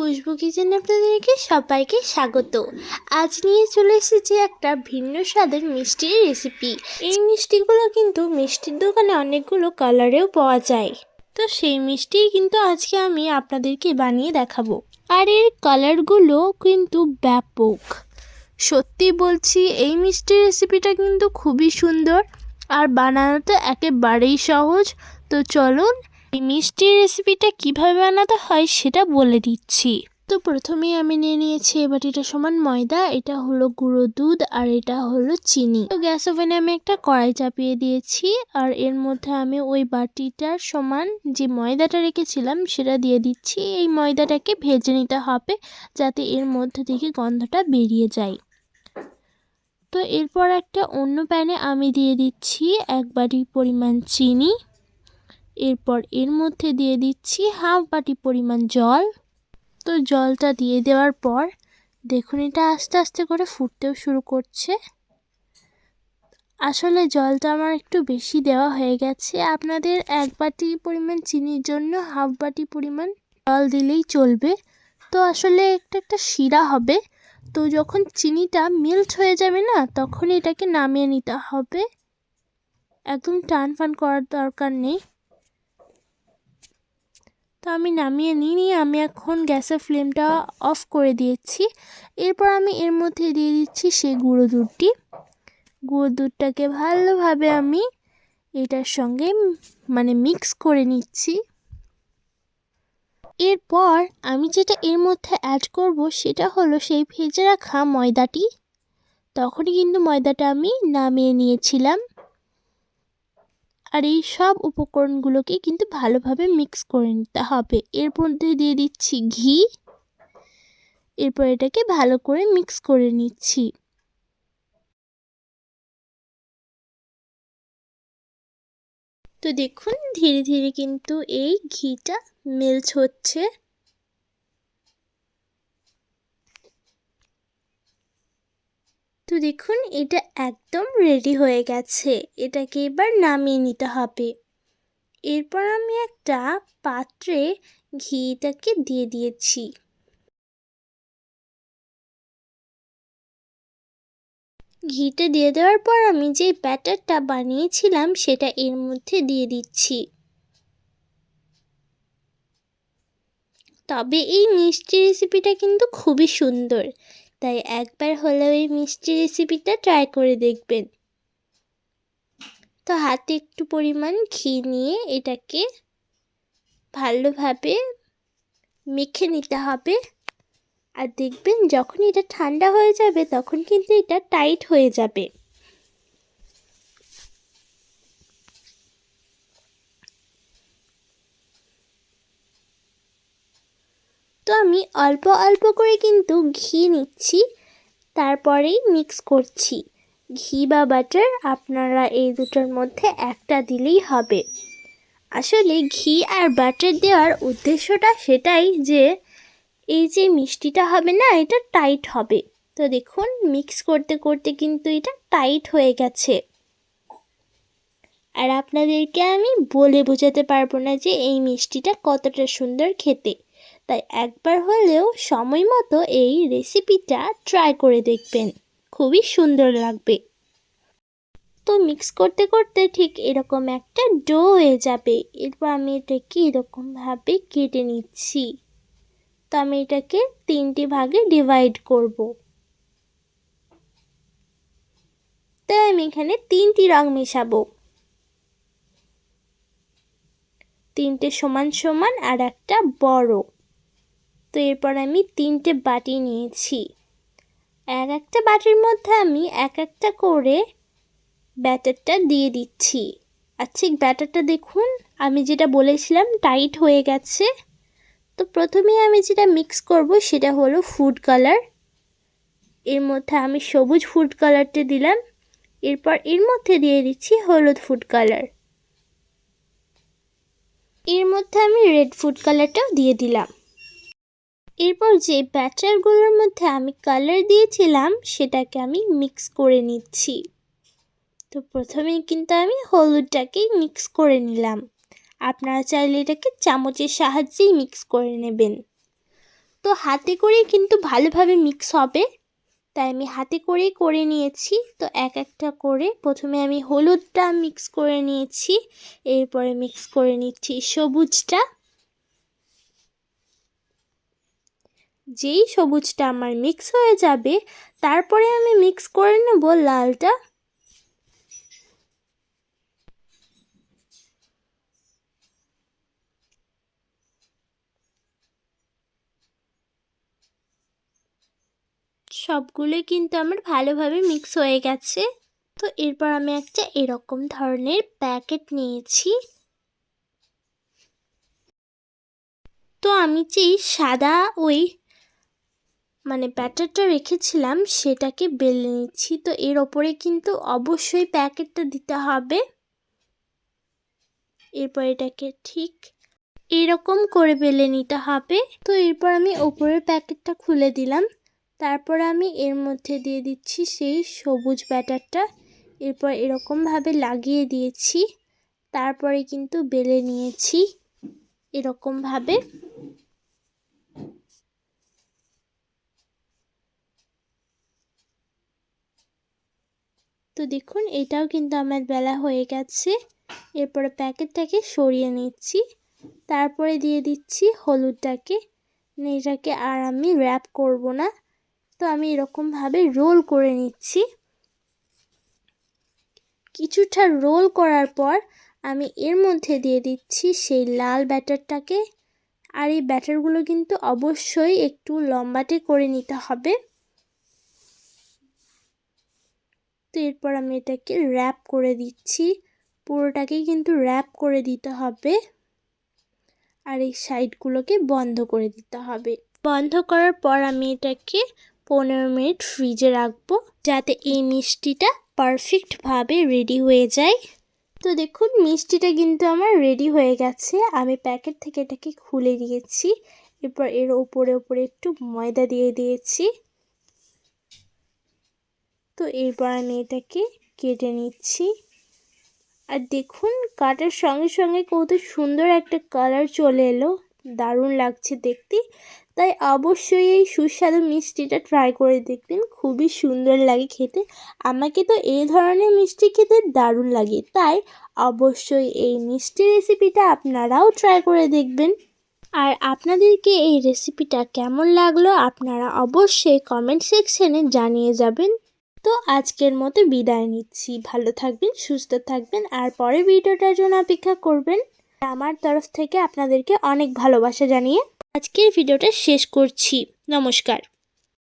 খুশবু কিচেনে আপনাদেরকে সবাইকে স্বাগত। আজ নিয়ে চলে এসেছি একটা ভিন্ন স্বাদের মিষ্টির রেসিপি এই মিষ্টিগুলো কিন্তু মিষ্টির দোকানে অনেকগুলো কালারেও পাওয়া যায়। তো সেই মিষ্টি কিন্তু আজকে আমি আপনাদেরকে বানিয়ে দেখাবো। আর এর কালারগুলো কিন্তু ব্যাপক। সত্যি বলছি, এই মিষ্টির রেসিপিটা কিন্তু খুবই সুন্দর। আর বানানো তো একেবারেই সহজ। তো চলুন এই মিষ্টির রেসিপিটা কীভাবে বানাতে হয় সেটা বলে দিচ্ছি। তো প্রথমেই আমি নিয়ে নিয়েছি এ বাটিটা সমান ময়দা, এটা হলো গুঁড়ো দুধ আর এটা হলো চিনি। তো গ্যাস ওভেনে আমি একটা কড়াই চাপিয়ে দিয়েছি আর এর মধ্যে আমি ওই বাটিটার সমান যে ময়দাটা রেখেছিলাম সেটা দিয়ে দিচ্ছি। এই ময়দাটাকে ভেজে নিতে হবে যাতে এর মধ্যে থেকে গন্ধটা বেরিয়ে যায়। তো এরপর একটা অন্য প্যানে আমি দিয়ে দিচ্ছি এক বাটি পরিমাণ চিনি। এরপর এর মধ্যে দিয়ে দিচ্ছি হাফ বাটি পরিমাণ জল। তো জলটা দিয়ে দেওয়ার পর দেখুন এটা আস্তে আস্তে করে ফুটতেও শুরু করছে। আসলে জলটা আমার একটু বেশি দেওয়া হয়ে গেছে। আপনাদের এক বাটি পরিমাণ চিনির জন্য হাফ বাটি পরিমাণ জল দিলেই চলবে। তো আসলে একটা একটা শিরা হবে। তো যখন চিনিটা মেল্ট হয়ে যাবে না, তখন এটাকে নামিয়ে নিতে হবে। একদম টান ফান করার দরকার নেই। তো আমি নামিয়ে নিই নিয়ে আমি এখন গ্যাসের ফ্লেমটা অফ করে দিয়েছি। এরপর আমি এর মধ্যে দিয়ে দিচ্ছি সেই গুঁড়ো দুধটি। গুঁড়ো দুধটাকে ভালোভাবে আমি এটার সঙ্গে মানে মিক্স করে নিচ্ছি। এরপর আমি যেটা এর মধ্যে অ্যাড করব সেটা হলো সেই ভেজে রাখা ময়দাটি। তখনই কিন্তু ময়দাটা আমি নামিয়ে নিয়েছিলাম। আর এই সব উপকরণগুলোকে কিন্তু ভালোভাবে মিক্স করে নিতে হবে। এর মধ্যে দিয়ে দিচ্ছি ঘি। এরপর এটাকে ভালো করে মিক্স করে নিচ্ছি। তো দেখুন, ধীরে ধীরে কিন্তু এই ঘিটা মেলছ হচ্ছে। তো দেখুন, এটা একদম রেডি হয়ে গেছে। এটাকে এবার নামিয়ে নিতে হবে। এরপর আমি একটা পাত্রে ঘিটাকে দিয়ে দিয়েছি। ঘিটা দিয়ে দেওয়ার পর আমি যে ব্যাটারটা বানিয়েছিলাম, সেটা এর মধ্যে দিয়ে দিচ্ছি। তবে এই মিষ্টি রেসিপিটা কিন্তু খুবই সুন্দর। তাই একবার হলেও এই মিষ্টি রেসিপিটা ট্রাই করে দেখবেন। তো হাতে একটু পরিমাণ ঘি নিয়ে এটাকে ভালোভাবে মেখে নিতে হবে। আর দেখবেন যখন এটা ঠান্ডা হয়ে যাবে তখন কিন্তু এটা টাইট হয়ে যাবে। তো আমি অল্প অল্প করে কিন্তু ঘি নিচ্ছি, তারপরেই মিক্স করছি। ঘি বা বাটার আপনারা এই দুটোর মধ্যে একটা দিলেই হবে। আসলে ঘি আর বাটার দেওয়ার উদ্দেশ্যটা সেটাই যে, এই যে মিষ্টিটা হবে না, এটা টাইট হবে। তো দেখুন মিক্স করতে করতে কিন্তু এটা টাইট হয়ে গেছে। আর আপনাদেরকে আমি বলে বোঝাতে পারব না যে এই মিষ্টিটা কতটা সুন্দর খেতে। তাই একবার হলেও সময় মতো এই রেসিপিটা ট্রাই করে দেখবেন। খুবই সুন্দর লাগবে। তো মিক্স করতে করতে ঠিক এরকম একটা ডো হয়ে যাবে। এরপর আমি এটাকে এরকমভাবে কেটে নিচ্ছি। তো আমি এটাকে তিনটি ভাগে ডিভাইড করব। তাই আমি এখানে তিনটি রং মেশাবো। তিনটে সমান সমান আর একটা বড়। তো এরপর আমি তিনটে বাটি নিয়েছি। এক একটা বাটির মধ্যে আমি এক একটা করে ব্যাটারটা দিয়ে দিচ্ছি। আর ঠিক ব্যাটারটা দেখুন, আমি যেটা বলেছিলাম, টাইট হয়ে গেছে। তো প্রথমেই আমি যেটা মিক্স করব সেটা হলো ফুড কালার। এর মধ্যে আমি সবুজ ফুড কালারটা দিলাম। এরপর এর মধ্যে দিয়ে দিচ্ছি হলুদ ফুড কালার। এর মধ্যে আমি রেড ফুড কালারটাও দিয়ে দিলাম। এরপর যে ব্যাটারগুলোর মধ্যে আমি কালার দিয়েছিলাম, সেটাকে আমি মিক্স করে নিচ্ছি। তো প্রথমেই কিন্তু আমি হলুদটাকেই মিক্স করে নিলাম। আপনারা চাইলে এটাকে চামচের সাহায্যেই মিক্স করে নেবেন। তো হাতে করেই কিন্তু ভালোভাবে মিক্স হবে। তাই আমি হাতে করেই করে নিয়েছি। তো এক একটা করে প্রথমে আমি হলুদটা মিক্স করে নিয়েছি। এরপরে মিক্স করে নিচ্ছি সবুজটা। যেই সবুজটা আমার মিক্স হয়ে যাবে, তারপরে আমি মিক্স করে নেব লালটা। সবগুলোই কিন্তু আমার ভালোভাবে মিক্স হয়ে গেছে। তো এরপর আমি একটা এরকম ধরনের প্যাকেট নিয়েছি। তো আমি যে সাদা ওই মানে ব্যাটারটা রেখেছিলাম সেটাকে বেলে নিচ্ছি। তো এর ওপরে কিন্তু অবশ্যই প্যাকেটটা দিতে হবে। এরপর এটাকে ঠিক এরকম করে বেলে নিতে হবে। তো এরপর আমি ওপরের প্যাকেটটা খুলে দিলাম। তারপর আমি এর মধ্যে দিয়ে দিচ্ছি সেই সবুজ ব্যাটারটা। এরপর এরকমভাবে লাগিয়ে দিয়েছি। তারপরে কিন্তু বেলে নিয়েছি এরকমভাবে। তো দেখুন, এটাও কিন্তু আমার বেলা হয়ে গেছে। এরপরে প্যাকেটটাকে সরিয়ে নিচ্ছি। তারপরে দিয়ে দিচ্ছি হলুদটাকে। এটাকে আর আমি র্যাপ করব না। তো আমি এরকমভাবে রোল করে নিচ্ছি। কিছুটা রোল করার পর আমি এর মধ্যে দিয়ে দিচ্ছি সেই লাল ব্যাটারটাকে। আর এই ব্যাটারগুলো কিন্তু অবশ্যই একটু লম্বাটে করে নিতে হবে। তো এরপর আমি এটাকে র্যাপ করে দিচ্ছি। পুরোটাকেই কিন্তু র্যাপ করে দিতে হবে। আর এই সাইডগুলোকে বন্ধ করে দিতে হবে। বন্ধ করার পর আমি এটাকে পনেরো মিনিট ফ্রিজে রাখব, যাতে এই মিষ্টিটা পারফেক্টভাবে রেডি হয়ে যায়। তো দেখুন, মিষ্টিটা কিন্তু আমার রেডি হয়ে গেছে। আমি প্যাকেট থেকে এটাকে খুলে দিয়েছি। এরপর এর ওপরে ওপরে একটু ময়দা দিয়ে দিয়েছি। তো এরপর আমি এটাকে কেটে নিচ্ছি। আর দেখুন, কাটার সঙ্গে সঙ্গে কত সুন্দর একটা কালার চলে এলো। দারুণ লাগছে দেখতে। তাই অবশ্যই এই সুস্বাদু মিষ্টিটা ট্রাই করে দেখবেন। খুবই সুন্দর লাগে খেতে। আমাকে তো এই ধরনের মিষ্টি খেতে দারুণ লাগে। তাই অবশ্যই এই মিষ্টি রেসিপিটা আপনারাও ট্রাই করে দেখবেন। আর আপনাদেরকে এই রেসিপিটা কেমন লাগল আপনারা অবশ্যই কমেন্ট সেকশনে জানিয়ে যাবেন। তো আজকের মতো বিদায় নিচ্ছি। ভালো থাকবেন, সুস্থ থাকবেন, আর পরে ভিডিওটার জন্য অপেক্ষা করবেন। আমার তরফ থেকে আপনাদেরকে অনেক ভালোবাসা জানিয়ে আজকের ভিডিওটা শেষ করছি। নমস্কার।